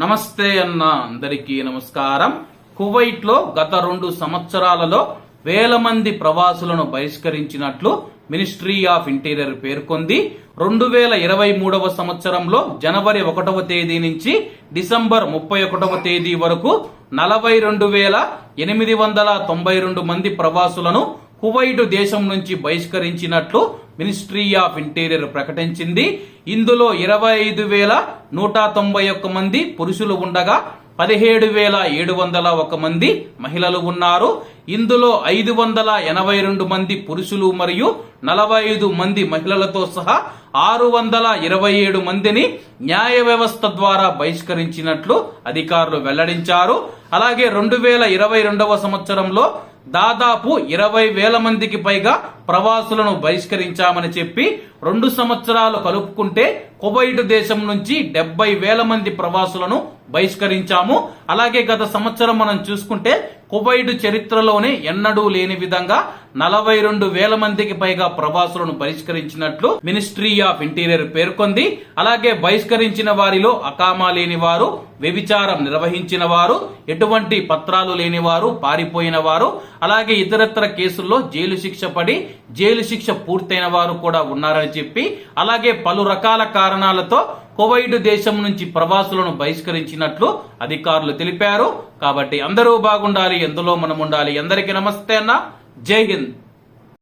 నమస్తే అన్న అందరికీ నమస్కారం. కువైట్లో గత రెండు సంవత్సరాలలో వేల మంది ప్రవాసులను బహిష్కరించినట్లు మినిస్ట్రీ ఆఫ్ ఇంటీరియర్ పేర్కొంది. రెండు వేల ఇరవై మూడవ సంవత్సరంలో జనవరి ఒకటవ తేదీ నుంచి డిసెంబర్ ముప్పై ఒకటవ తేదీ వరకు నలభై రెండు వేల ఎనిమిది వందల తొంభై రెండు మంది ప్రవాసులను కువైట్ దేశం నుంచి బహిష్కరించినట్లు మినిస్ట్రీ ఆఫ్ ఇంటీరియర్ ప్రకటించింది. ఇందులో ఇరవై ఐదు వేల నూట తొంభై ఒక్క మంది పురుషులు ఉండగా పదిహేడు వేల ఏడు వందల ఒక మంది మహిళలు ఉన్నారు. ఇందులో ఐదు వందల ఎనభై రెండు మంది పురుషులు మరియు నలభై ఐదు మంది మహిళలతో సహా ఆరు వందల ఇరవై ఏడు మందిని న్యాయ వ్యవస్థ ద్వారా బహిష్కరించినట్లు అధికారులు వెల్లడించారు. అలాగే రెండు వేల ఇరవై రెండవ సంవత్సరంలో దాదాపు ఇరవై వేల మందికి పైగా ప్రవాసులను బహిష్కరించామని చెప్పి రెండు సంవత్సరాలు కలుపుకుంటే కువైట్ దేశం నుంచి డెబ్బై వేల మంది ప్రవాసులను బహిష్కరించాము. అలాగే గత సంవత్సరం మనం చూసుకుంటే కువైట్ చరిత్రలోనే ఎన్నడూ లేని విధంగా నలభై రెండు వేల మందికి పైగా ప్రవాసులను బహిష్కరించినట్లు మినిస్ట్రీ ఆఫ్ ఇంటీరియర్ పేర్కొంది. అలాగే బహిష్కరించిన వారిలో అకామా లేని వారు వ్యభిచారం నిర్వహించిన వారు ఎటువంటి పత్రాలు లేని వారు పారిపోయిన వారు అలాగే ఇతరత్ర కేసుల్లో జైలు శిక్ష పడి జైలు శిక్ష పూర్తయిన వారు కూడా ఉన్నారని చెప్పి అలాగే పలు రకాల కారణాలతో కువైట్ దేశం నుంచి ప్రవాసులను బహిష్కరించినట్లు అధికారులు తెలిపారు. కాబట్టి అందరూ బాగుండాలి ఎందులో మనం ఉండాలి అందరికీ నమస్తే అన్న. జై హింద్.